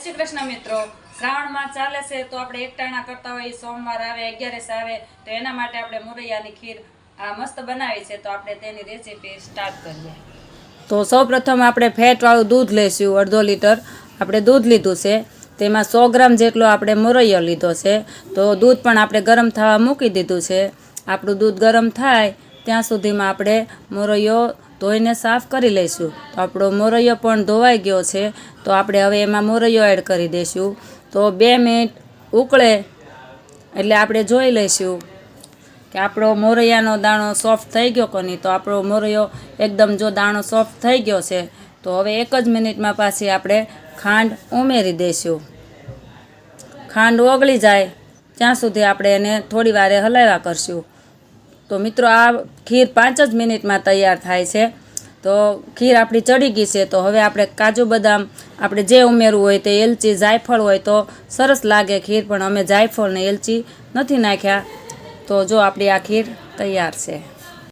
શ્રી કૃષ્ણ મિત્રો, શ્રાવણમાં ચાલે છે તો આપણે એકટાણા કરતા હોઈએ, સોમવાર આવે, અગિયારસ આવે, તો એના માટે આપણે મોરૈયાની ખીર, આ મસ્ત બનાવી છે, તો આપણે તેની રેસીપી સ્ટાર્ટ કરીએ. તો સૌપ્રથમ આપણે ફેટવાળું દૂધ લઈશું, અડધો લીટર. આપણે દૂધ લીધું છે, તેમાં સો ગ્રામ જેટલો આપણે મોરૈયો લીધો છે. તો દૂધ પણ આપણે ગરમ થવા મૂકી દીધું છે. આપણું દૂધ ગરમ થાય, ત્યાં સુધીમાં આપણે મોરૈયો ધોઈને સાફ કરી લઈશું. તો આપણો મોરૈયો પણ ધોવાઈ ગયો છે, તો આપણે હવે એમાં મોરૈયો એડ કરી દઈશું. તો બે મિનિટ ઉકળે, એટલે આપણે જોઈ લઈશું કે આપણો મોરૈયાનો દાણો સોફ્ટ થઈ ગયો કે નહીં. તો આપણો મોરૈયો એકદમ જો દાણો સોફ્ટ થઈ ગયો છે, તો હવે એક જ મિનિટમાં પાછી આપણે ખાંડ ઉમેરી દઈશું. ખાંડ ઓગળી જાય, ત્યાં સુધી આપણે એને થોડી વારે હલાવ્યા કરશું. તો મિત્રો, આ ખીર પાંચ જ મિનિટમાં તૈયાર થાય છે. તો ખીર આપણી ચડી ગઈ છે. તો હવે આપણે કાજુ બદામ, આપણે જે ઉમેરવું હોય તે એલચી, જાયફળ હોય તો સરસ લાગે ખીર, પણ અમે જાયફળ ને એલચી નથી નાખ્યા. તો જો આપણી આ ખીર તૈયાર છે.